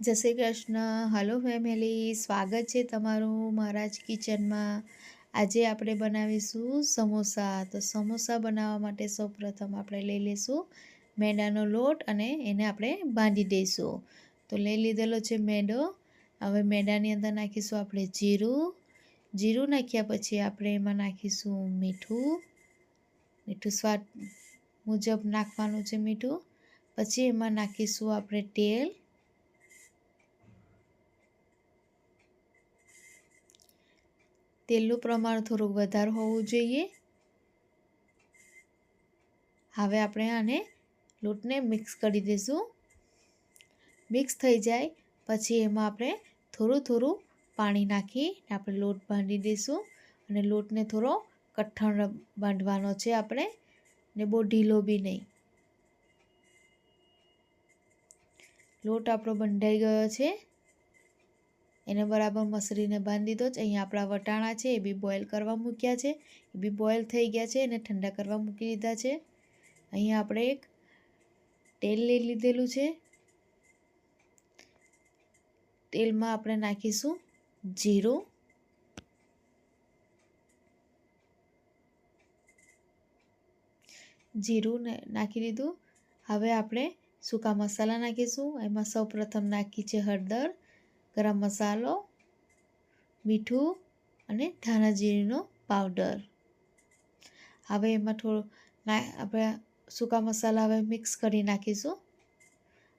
જય Shri Krishna. Hello family સ્વાગત છે તમારું મહારાજ કિચનમાં આજે આપણે બનાવીશું સમોસા. તો સમોસા બનાવવા માટે સૌપ્રથમ આપણે લઈ લઈશું મેદાનો લોટ અને એને આપણે બાંધી દઈશું. તો લઈ લીધેલો છે મેંડો. હવે મેદાની અંદર નાખીશું આપણે જીરું. જીરું નાખ્યા પછી આપણે એમાં નાખીશું મીઠું. મીઠું સ્વાદ મુજબ નાખવાનું છે મીઠું. પછી એમાં નાખીશું આપણે તેલ. તેલનું પ્રમાણ થોડુંક વધારે હોવું જોઈએ. હવે આપણે આને લોટને મિક્સ કરી દઈશું મિક્સ થઈ જાય, પછી એમાં આપણે થોડું થોડું પાણી નાખી આપણે લોટ બાંધી દઈશું અને લોટને થોડો કઠણ બાંધવાનો છે આપણે ને બહુ ઢીલો બી નહીં. લોટ આપણો બંધાઈ ગયો છે. એને બરાબર મસરીને બાંધી દો. જ અહીંયા આપણા વટાણા છે, એ બી બોઇલ કરવા મૂક્યા છે. એ બી બોઇલ થઈ ગયા છે એને ઠંડા કરવા મૂકી દીધા છે. અહીંયા આપણે એક તેલ લઈ લીધેલું છે. તેલમાં આપણે નાખીશું જીરું. જીરું નાખી દીધું. હવે આપણે સૂકા મસાલા નાખીશું. એમાં સૌ પ્રથમ નાખી છે હળદર. ગરમ મસાલો, મીઠું અને ધાણાજીરીનો પાવડર. હવે એમાં થોડું ના, આપણે સૂકા મસાલા હવે મિક્સ કરી નાખીશું.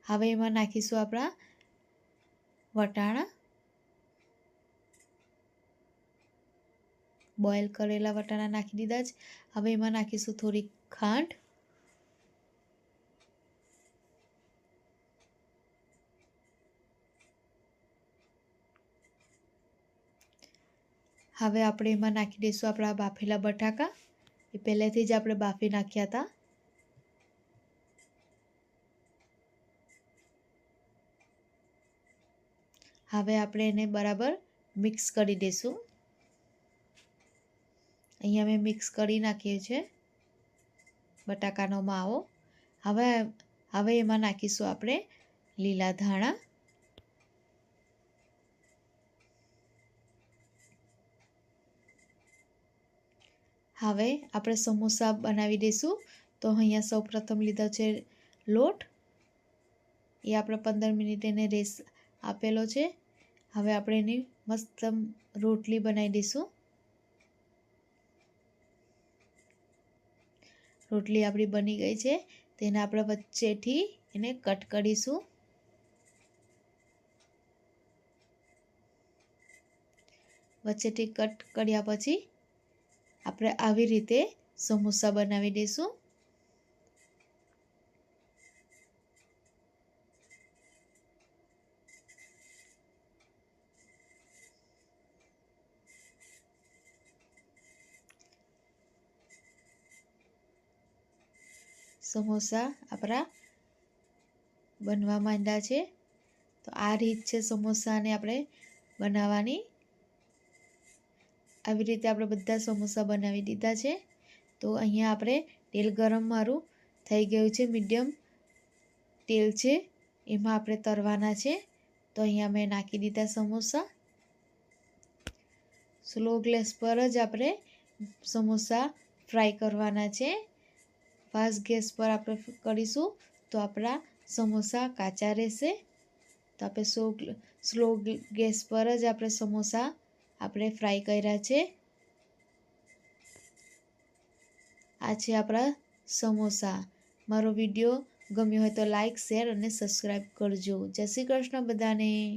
હવે એમાં નાખીશું આપણા વટાણા. બોઇલ કરેલા વટાણા નાખી દીધા જ હવે એમાં નાખીશું થોડી ખાંડ. હવે આપણે એમાં નાખી દઈશું આપણા બાફેલા બટાકા. એ પહેલેથી જ આપણે બાફી નાખ્યા હતા. હવે આપણે એને બરાબર મિક્સ કરી દઈશું. અહીંયા મેં મિક્સ કરી નાખીએ છીએ બટાકાનો માવો. હવે હવે એમાં નાખીશું આપણે લીલા ધાણા. હવે આપણે સમોસા બનાવી દઈશું. તો અહીંયા સૌ પ્રથમ લીધો છે લોટ. એ આપણે પંદર મિનિટ એને રેસ આપેલો છે. હવે આપણે એની મસ્ત રોટલી બનાવી દઈશું. રોટલી આપણી બની ગઈ છે. તેને આપણે વચ્ચેથી એને કટ કરીશું. વચ્ચેથી કટ કર્યા પછી આપણે આવી રીતે સમોસા બનાવી દઈશું સમોસા આપણા બનવા માંડ્યા છે. તો આ રીત છે સમોસાને આપણે બનાવવાની. આવી રીતે આપણે બધા સમોસા બનાવી દીધા છે. તો અહીંયા આપણે તેલ ગરમ મારું થઈ ગયું છે, મીડિયમ તેલ છે, એમાં આપણે તરવાના છે. તો અહીંયા મેં નાખી દીધા સમોસા. સ્લો ગ્લેસ પર જ આપણે સમોસા ફ્રાય કરવાના છે. ફાસ્ટ ગેસ પર આપણે કરીશું તો આપણા સમોસા કાચા રહેશે. તો આપણે સો સ્લો ગેસ પર જ આપણે સમોસા આપણે ફ્રાય કર્યા છે. આ છે આપણા સમોસા. મારો વીડિયો ગમ્યો હોય તો લાઈક, શેર અને સબસ્ક્રાઈબ કરજો. જય શ્રી કૃષ્ણ બધાને.